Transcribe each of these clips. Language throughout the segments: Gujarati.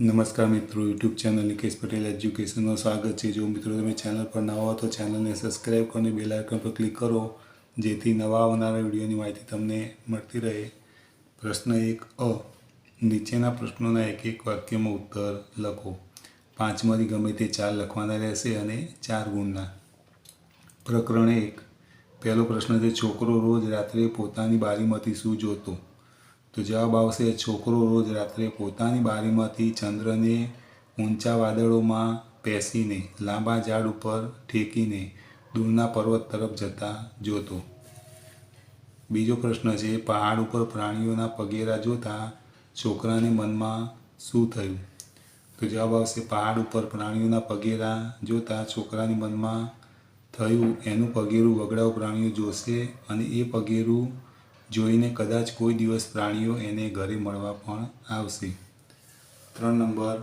નમસ્કાર મિત્રો, યુટ્યુબ ચેનલ નિકેશ પટેલ એજ્યુકેશનનું સ્વાગત છે. જો મિત્રો તમે ચેનલ પર નવા હો તો ચેનલને સબસ્ક્રાઈબ કરો અને બેલ આઇકન પર ક્લિક કરો, જેથી નવા આવનારા વિડીયોની માહિતી તમને મળતી રહે. પ્રશ્ન એક અ, નીચેના પ્રશ્નોના એક એક વાક્યમાં ઉત્તર લખો. પાંચમાંથી ગમે તે ચાર લખવાના રહેશે અને ચાર ગુણના. પ્રકરણ એક, પહેલો પ્રશ્ન છે, છોકરો રોજ રાત્રે પોતાની બારીમાંથી શું જોતો? તો જવાબ આવશે, છોકરો રોજ રાત્રે પોતાની બારીમાંથી ચંદ્રને ઊંચા વાદળોમાં પેસીને, લાંબા ઝાડ ઉપર ઠેકીને દૂરના પર્વત તરફ જતા જોતો. બીજો પ્રશ્ન છે, પહાડ ઉપર પ્રાણીઓના પગેરા જોતા છોકરાને મનમાં શું થયું? તો જવાબ આવશે, પહાડ ઉપર પ્રાણીઓના પગેરા જોતા છોકરાની મનમાં થયું, એનું પગેરું વગડાવ પ્રાણીઓ જોશે અને એ પગેરું જોઈને કદાચ કોઈ દિવસ પ્રાણીઓ એને ઘરે મળવા પણ આવશે. ત્રણ નંબર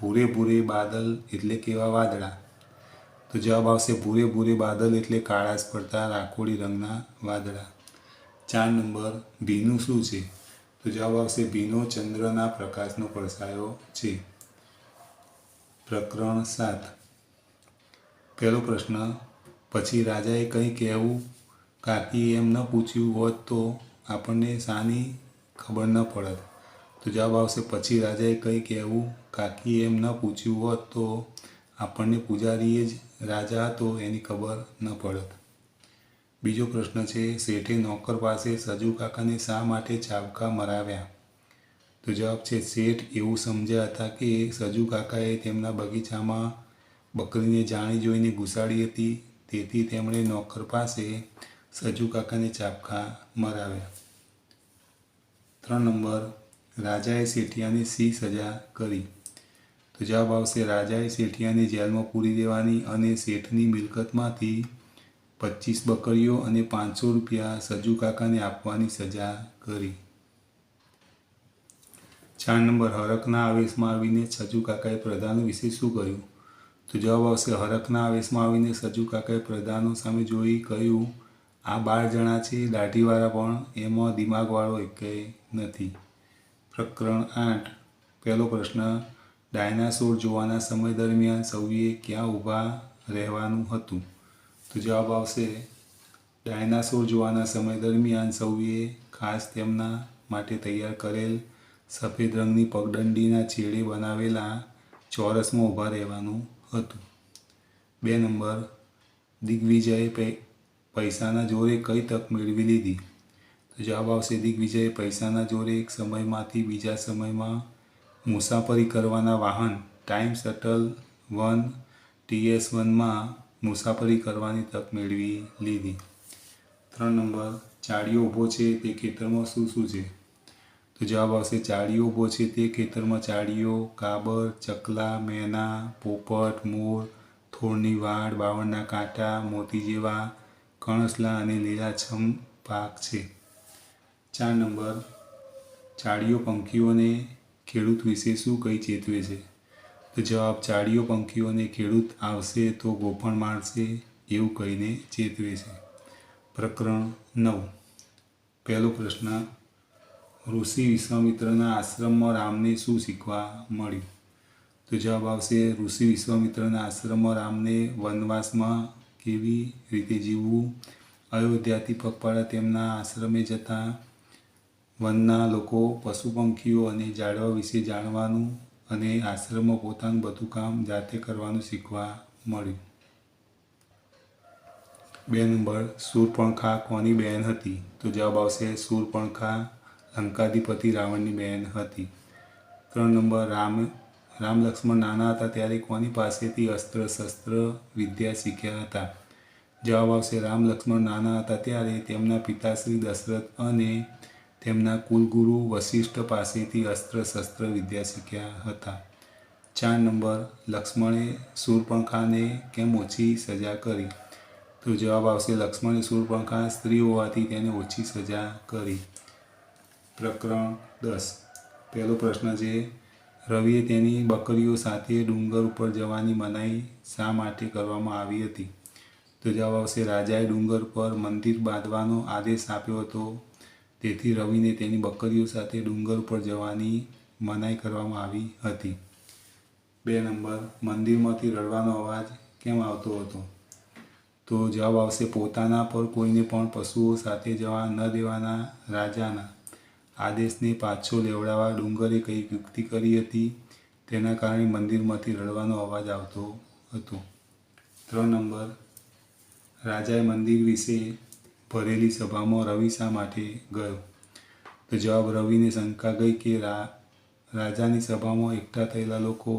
ભૂરે ભૂરે બાદલ એટલે કેવા વાદળા? તો જવાબ આવશે ભૂરે ભૂરે બાદલ એટલે કાળા પડતા રાખોડી રંગના વાદળા. ચાર નંબર, ભીનું શું છે? તો જવાબ આવશે ભીનો ચંદ્રના પ્રકાશનો પડસાયો છે. પ્રકરણ સાત. પહેલો પ્રશ્ન, પછી રાજાએ કંઈ કહેવું? કાકી એમ ન પૂછ્યું હોત તો આપણને શાની ખબર ન પડત. તો જવાબ આવશે, પછી રાજાએ કંઈ કહેવું? કાકીએ એમ ન પૂછ્યું હોત તો આપણને પૂજારીએ જ રાજા હતો, એની ખબર ન પડત. બીજો પ્રશ્ન છે, શેઠે નોકર પાસે સજુ કાકાને શા માટે ચાબકા મરાવ્યા? તો જવાબ છે, શેઠ એવું સમજ્યા હતા કે સજુ કાકાએ તેમના બગીચામાં બકરીને જાણી જોઈને ઘુસાડી હતી, તેથી તેમણે નોકર પાસે સજુ કાકાને ચાપખા મરાવ્યા ત્રણ નંબર, રાજાએ શેઠિયાને સી સજા કરી. તો જવાબ આવશે, રાજાએ શેઠિયાને જેલમાં પૂરી દેવાની અને શેઠની મિલકતમાંથી પચીસ બકરીઓ અને પાંચસો રૂપિયા સજુ કાકાને આપવાની સજા કરી. ચાર નંબર હરકના આવેશમાં આવીને સજુ કાકાએ પ્રધાનો વિશે શું કહ્યું? તો જવાબ આવશે હરકના આવેશમાં આવીને સજુ કાકાએ પ્રધાનો સામે જોઈ કહ્યું આ બાર જણા છે, દાઢીવાળા પણ એમાં દિમાગવાળો એકેય નથી. પ્રકરણ આઠ. પહેલો પ્રશ્ન, ડાયનાસોર જોવાના સમય દરમિયાન સૌએ ક્યાં ઊભા રહેવાનું હતું? તો જવાબ આવશે, ડાયનાસોર જોવાના સમય દરમિયાન સૌએ ખાસ તેમના માટે તૈયાર કરેલ સફેદ રંગની પગદંડીના છેડે બનાવેલા ચોરસમાં ઊભા રહેવાનું હતું. બે નંબર, દિગ્વિજયે પૈસાના જોરે કઈ તક મેળવી લીધી? તો જવાબ આવશે દિગ્વિજયે, પૈસાના જોરે એક સમયમાંથી બીજા સમયમાં મુસાફરી કરવાના વાહન, ટાઈમ શટલ વન ટીએસ વનમાં મુસાફરી કરવાની તક મેળવી લીધી. ત્રણ નંબર, ચાળીઓ ઊભો છે તે ખેતરમાં શું શું છે? તો જવાબ આવશે, ચાળીઓ ઊભો છે તે ખેતરમાં ચાળીઓ, કાબર, ચકલા, મેના, પોપટ, મોર થોડની વાડ, બાવળના કાંટા, મોતી જેવા કણસલા અને લીલાછમ પાક છે. ચાર નંબર, ચાળીઓ પંખીઓને ખેડૂત વિશે શું કંઈ ચેતવે છે? તો જવાબ, ચાળીઓ પંખીઓને ખેડૂત આવશે તો ગોફણ મારશે એવું કહીને ચેતવે છે. પ્રકરણ નવ. પહેલો પ્રશ્ન, ઋષિ વિશ્વામિત્રના આશ્રમમાં રામને શું શીખવા મળ્યું? તો જવાબ આવશે, ઋષિ વિશ્વામિત્રના આશ્રમમાં રામને વનવાસમાં કેવી રીતે જીવવું? અયોધ્યાથી પગપાળા તેમના આશ્રમે જતા વનના લોકો પશુ પંખીઓ અને ઝાડવા વિશે જાણવાનું અને આશ્રમમાં પોતાનું બધું કામ જાતે કરવાનું શીખવા મળ્યું. બે નંબર શૂરપણખા કોની બહેન હતી? તો જવાબ આવશે શૂરપણખા લંકાધિપતિ રાવણની બહેન હતી. ત્રણ નંબર, રામ રામ લક્ષ્મણ નાના હતા ત્યારે કોની પાસેથી અસ્ત્ર, શસ્ત્ર, વિદ્યા શીખ્યા હતા? જવાબ આવશે, રામ લક્ષ્મણ નાના હતા ત્યારે તેમના પિતાશ્રી દશરથ અને તેમના કુલગુરુ વશિષ્ઠ પાસેથી અસ્ત્ર, શસ્ત્ર, વિદ્યા શીખ્યા હતા. ચાર નંબર, લક્ષ્મણે સુરપણખાને કેમ ઓછી સજા કરી? તો જવાબ આવશે, લક્ષ્મણે સુરપણખા સ્ત્રી હોવાથી તેને ઓછી સજા કરી. પ્રકરણ દસ. પહેલો પ્રશ્ન છે રવિએ તેની બકરીઓ સાથે ડુંગર ઉપર જવાની મનાઈ શા માટે કરવામાં આવી હતી? તો જવાબ આવશે, રાજાએ ડુંગર પર મંદિર બાંધવાનો આદેશ આપ્યો હતો. તેથી રવિને તેની બકરીઓ સાથે ડુંગર ઉપર જવાની મનાઈ કરવામાં આવી હતી. બે નંબર, મંદિરમાંથી રડવાનો અવાજ કેમ આવતો હતો? તો જવાબ આવશે, પોતાના પર કોઈને પણ પશુઓ સાથે જવા ન દેવાના રાજાના આદેશને પાછો લેવડાવવા ડુંગરે કંઈક યુક્તિ કરી હતી? તેના કારણે મંદિરમાંથી રડવાનો અવાજ આવતો હતો. ત્રણ નંબર. રાજાએ મંદિર વિશે ભરેલી સભામાં રવિ શા માટે ગયો? તો જવાબ રવિને શંકા ગઈ કે રાજાની સભામાં એકઠા થયેલા લોકો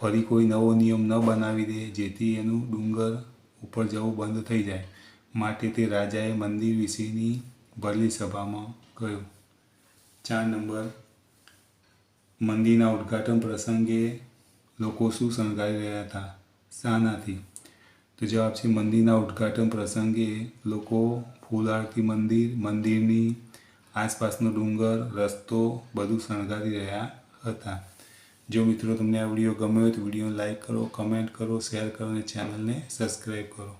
ફરી કોઈ નવો નિયમ ન બનાવી દે જેથી એનું ડુંગર ઉપર જવું બંધ થઈ જાય. માટે તે રાજાએ મંદિર વિશેની ભરેલી સભામાં ગયો. ચાર નંબર. મંદિરના ઉદ્ઘાટન પ્રસંગે લોકો શું શણગારી રહ્યા હતા? શાનાથી. તો જવાબ છે, મંદિરના ઉદ્ઘાટન પ્રસંગે લોકો ફૂલ આરતી મંદિર, મંદિરની આસપાસનો ડુંગર, રસ્તો બધું શણગારી રહ્યા હતા. જો મિત્રો તમને આ વીડિયો ગમ્યો હોય તો વિડીયોને લાઈક કરો, કમેન્ટ કરો, શેર કરો અને ચેનલને સબસ્ક્રાઈબ કરો.